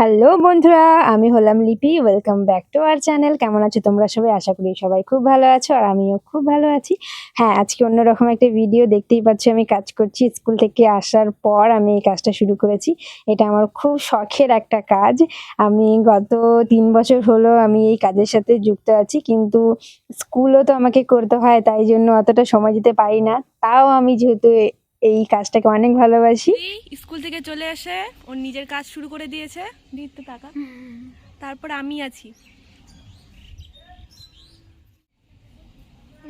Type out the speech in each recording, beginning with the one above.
Hello বন্ধুরা, আমি হলাম Lipi welcome back to our channel কেমন আছো তোমরা সবাই? আশা করি সবাই খুব ভালো আছো আর আমিও খুব ভালো আছি। হ্যাঁ আজকে অন্যরকম একটা ভিডিও দেখতেই পাচ্ছ, আমি কাজ করছি স্কুল থেকে আসার পর আমি এই কাজটা শুরু করেছি। এটা আমার খুব শখের একটা কাজ। আমি গত তিন বছর হলো আমি এই কাজের সাথে যুক্ত আছি, কিন্তু স্কুলও তো আমাকে করতে হয়, তাই জন্য অতটা সময় দিতে পারি না। তাও আমি যেহেতু এই কাজটাকে অনেক ভালোবাসি। স্কুল থেকে চলে এসে ওর নিজের কাজ শুরু করে দিয়েছে। দিতে টাকা। তারপর আমি আছি।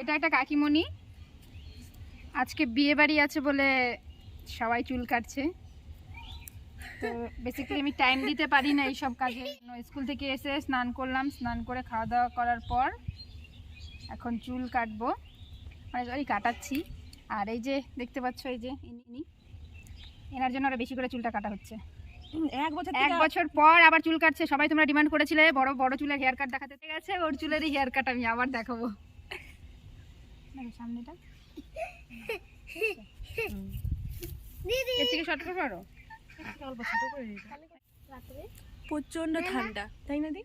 এটা একটা কাকিমণি। আজকে বিয়ে বাড়ি আছে বলে সবাই চুল কাটছে। তো বেসিক্যালি আমি টাইম দিতে পারি না এইসব কাজে। স্কুল থেকে এসে স্নান করলাম। স্নান করে খাওয়া দাওয়া করার পর এখন চুল কাটবো। মানে সরি কাটাচ্ছি। আর এই যে দেখতে পাচ্ছ এই যে ইনি ইনি। এনার জন্য আরও বেশি করে চুলটা কাটা হচ্ছে। এক বছর এক বছর পর আবার চুল কাটছে। সবাই তোমরা ডিমান্ড করেছিলে বড় বড় চুলের হেয়ার কাট দেখাতে আছে ওর চুলেরই হেয়ার কাট আমি আবার দেখাবো। দেখো সামনেটা। এর থেকে শর্ট করে সরো। অল্প ছোট করে প্রচণ্ড ঠান্ডা। তাই না দি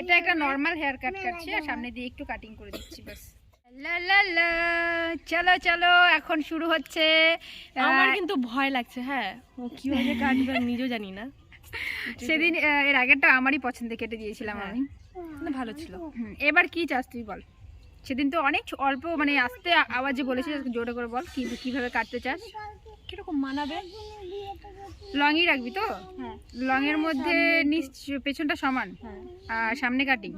এটা একটা নর্মাল হেয়ার কাট কাটছি আর সামনে দিয়ে একটু কাটিং করে দিচ্ছি বাস চলো চলো এখন শুরু হচ্ছে আমার কিন্তু ভয় লাগছে হ্যাঁ। ও কীভাবে কাটবে আমি নিজেও জানি না। সেদিন এর আগেরটা আমারই পছন্দে কেটে দিয়েছিলাম হ্যাঁ। আমি। ভালো ছিল। এবার কি চাস তুই বল? সেদিন তো অনেক অল্প মানে আস্তে আওয়াজে বলেছিস জোরে করে বল কি কীভাবে কাটতে চাস? কীরকম মানাবে? লংই রাখবি তো? হ্যাঁ। লং এর মধ্যে নিচ পেছনটা সমান হ্যাঁ। আর সামনে কাটিং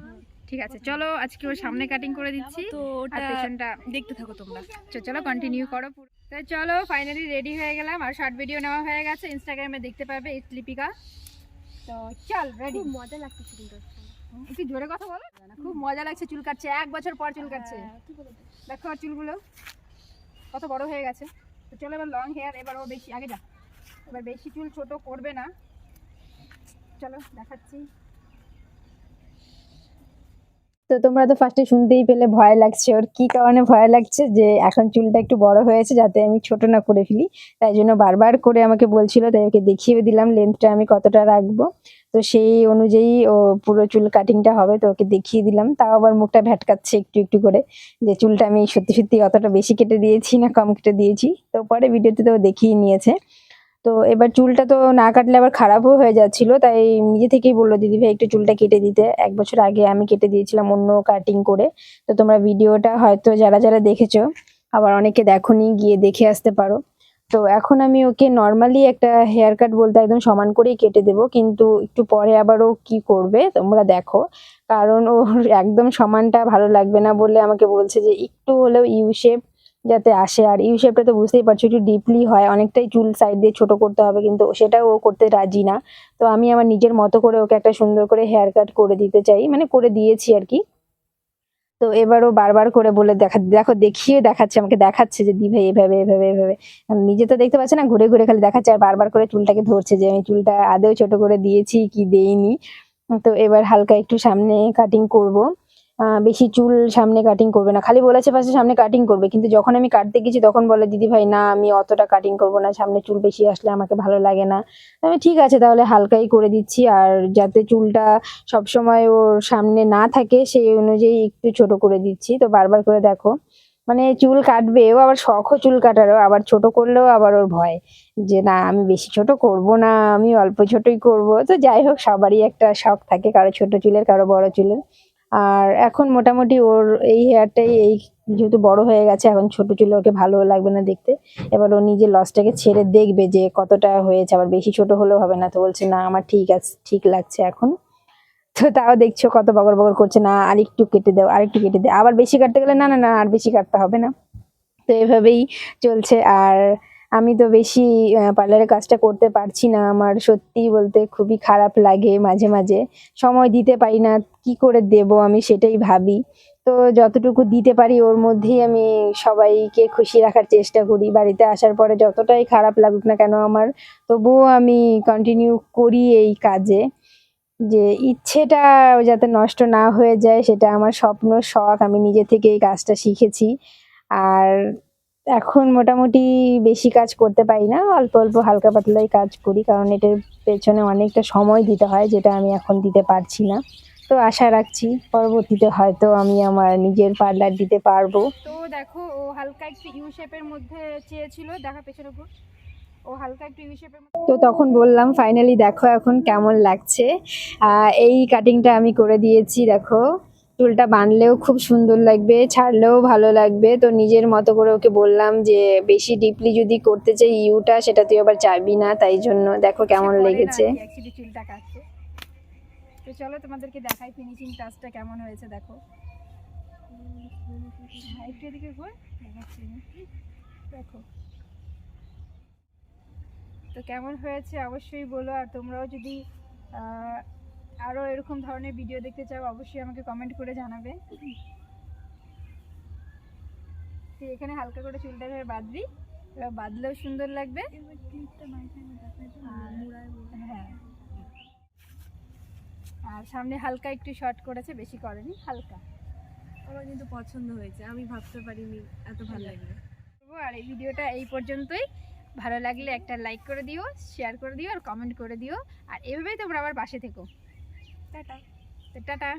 ঠিক আছে চলো আজকে ওর সামনে কাটিং করে দিচ্ছি তো ওটা পেছনটা দেখতে থাকো তোমরা। চলো কন্টিনিউ করো তাই চলো ফাইনালি রেডি হয়ে গেলাম আর শর্ট ভিডিও নেওয়া হয়ে গেছে ইনস্টাগ্রামে দেখতে পাবে এই লিপিকা তো চল রেডি মজা লাগতেছে কিন্তু একটু জোরে কথা বলো। খুব মজা লাগছে চুল কাটছে এক বছর পর চুল কাটছে। দেখো আর চুলগুলো কত বড় হয়ে গেছে। তো চলো এবার লং হেয়ার এবার ও বেশি আগে যা। এবার বেশি চুল ছোট করবে না। চলো দেখাচ্ছি। তো তোমরা তো ফার্স্টে শুনতেই পেলে ভয় লাগছে। ওর কি কারণে ভয় লাগছে? যে এখন চুলটা একটু বড় হয়েছে যাতে আমি ছোট না করে ফেলি। তাই জন্য বারবার করে আমাকে বলছিল, তাই ওকে দেখিয়ে দিলাম লেন্থটা আমি কতটা রাখব। তো সেই অনুযায়ী ও পুরো চুল কাটিংটা হবে, তো ওকে দেখিয়ে দিলাম। তাও আবার মুখটা ভ্যাটকাচ্ছে একটু একটু করে। যে চুলটা আমি সত্যি সত্যি অতটা বেশি কেটে দিয়েছি না কম কেটে দিয়েছি। তো পরে ভিডিওতে তো দেখিয়ে নিয়েছে। তো এবার চুলটা তো না কাটলে আবার খারাপও হয়ে যাচ্ছিল, তাই নিজে থেকেই বলল, দিদি ভাই, একটু চুলটা কেটে দিতে। এক বছর আগে আমি কেটে দিয়েছিলাম অন্য কাটিং করে। তো তোমরা ভিডিওটা হয়তো যারা যারা দেখেছ, আবার অনেকে দেখোনি, গিয়ে দেখে আসতে পারো। তো এখন আমি ওকে নর্মালি একটা হেয়ার কাট বলতে একদম সমান করেই কেটে দেবো, কিন্তু একটু পরে আবার ও কি করবে তোমরা দেখো। কারণ ওর একদম সমানটা ভালো লাগবে না বলে আমাকে বলছে যে, একটু হলেও ইউ শেপ যাতে আসে। আর ইউ শেপটা তো বুঝতেই পারছ, একটু ডিপলি হয়, অনেকটাই চুল সাইড দিয়ে ছোট করতে হবে, কিন্তু সেটাও ও করতে রাজি না। তো আমি আমার নিজের মতো করে ওকে একটা সুন্দর করে হেয়ার কাট করে দিতে চাই মানে করে দিয়েছি আর কি। তো এবারও বারবার করে বলে, দেখা, দেখো, দেখিয়ে দেখাচ্ছে, আমাকে দেখাচ্ছে যে দি ভাই এভাবে এভাবে। এভাবে নিজে তো দেখতে পাচ্ছে না, ঘুরে ঘুরে খালি দেখাচ্ছে আর বারবার করে চুলটাকে ধরছে যে আমি চুলটা আদেও ছোট করে দিয়েছি, কি দেইনি। তো এবার হালকা একটু সামনে কাটিং করব। বেশি চুল সামনে কাটিং করবে না। খালি বলেছে ফার্স্টে সামনে কাটিং করবে, কিন্তু যখন আমি কাটতে গেছি তখন বলে, দিদি ভাই, না, আমি অতটা কাটিং করব না, সামনে চুল বেশি আসলে আমাকে ভালো লাগে না। আমি, ঠিক আছে, তাহলে হালকাই করে দিচ্ছি, আর যাতে চুলটা সব সময় ওর সামনে না থাকে, সেই অনুযায়ী একটু ছোট করে দিচ্ছি। তো বারবার করে দেখো মানে চুল কাটবে ও আবার শখও চুল কাটারও, আবার ছোট করলেও আবার ওর ভয় যে, না, আমি বেশি ছোট করব না, আমি অল্প ছোটই করব। তো যাই হোক, সবারই একটা শখ থাকে, কারও ছোট চুলের, কারও বড় চুলের। আর এখন মোটামুটি ওর এই হেয়ারটাই এই যেহেতু বড় হয়ে গেছে, এখন ছোট চুলে ওকে ভালো লাগবে না দেখতে। এবার ও নিজের লসটাকে ছেড়ে দেখবে যে কতটা হয়েছে, আবার বেশি ছোট হলেও হবে না তো বলছে, না, আমার ঠিক আছে, ঠিক লাগছে এখন। তো তাও দেখছ কত বগর বগর করছে, না, আরেকটু কেটে দাও, আরেকটু কেটে দাও আবার বেশি কাটতে গেলে, না না না, আর বেশি কাটতে হবে না। তো এভাবেই চলছে। আর আমি তো বেশি পার্লারের কাজটা করতে পারছি না। আমার সত্যি বলতে খুবই খারাপ লাগে মাঝে মাঝে। সময় দিতে পারি না, কি করে দেব আমি সেটাই ভাবি। তো যতটুকু দিতে পারি ওর মধ্যেই আমি সবাইকে খুশি রাখার চেষ্টা করি। বাড়িতে আসার পরে যতটাই খারাপ লাগুক না কেন আমার, তবুও আমি কন্টিনিউ করি এই কাজে। যে ইচ্ছেটা যাতে নষ্ট না হয়ে যায়, সেটা আমার স্বপ্ন, শখ, আমি নিজে থেকে এই কাজটা শিখেছি। আর এখন মোটামুটি বেশি কাজ করতে পারি না। অল্প অল্প হালকা পাতলাই কাজ করি কারণ এটার পেছনে অনেকটা সময় দিতে হয় যেটা আমি এখন দিতে পারছি না। তো আশা রাখছি পরবর্তীতে হয়তো আমি আমার নিজের পার্লার দিতে পারব। তো দেখো ও হালকা একটু ইউ শেপের মধ্যে চেয়েছিল দেখা পেছনের উপর। ও হালকা একটু তো তখন বললাম ফাইনালি দেখো এখন কেমন লাগছে। এই কাটিংটা আমি করে দিয়েছি দেখো। চুলটা বানলেও খুব সুন্দর লাগবে ছাড়লেও ভালো লাগবে। তো নিজের মতো করে ওকে বললাম যে বেশি ডিপলি যদি করতে চাই ইউটা সেটা তুই আবার চাইবি না তাই জন্য দেখো কেমন লেগেছে। চুলটা কাটছে। তো চলো তোমাদেরকে দেখাই ফিনিশিং টাচটা কেমন হয়েছে দেখো। হ্যাঁ, একটু এদিকে ঘুর। দেখো। তো কেমন হয়েছে অবশ্যই বলো আর তোমরাও যদি আহ, আরও এরকম ধরনের ভিডিও দেখতে চাও অবশ্যই আমাকে কমেন্ট করে জানাবে। তো এখানে হালকা করে চুলটা এভাবে বাঁধবি এবার বাঁধলেও সুন্দর লাগবে। আর- হ্যাঁ। আর সামনে হালকা একটু শর্ট করেছে বেশি করেনি হালকা। আমার কিন্তু পছন্দ হয়েছে আমি ভাবতে পারিনি এত ভালো লাগবে। করব। আর এই ভিডিওটা এই পর্যন্তই। ভালো লাগলে একটা লাইক করে দিও শেয়ার করে দিও আর কমেন্ট করে দিও। আর এভাবেই তোমরা আমার পাশে থেকো। টাটা। টাটা।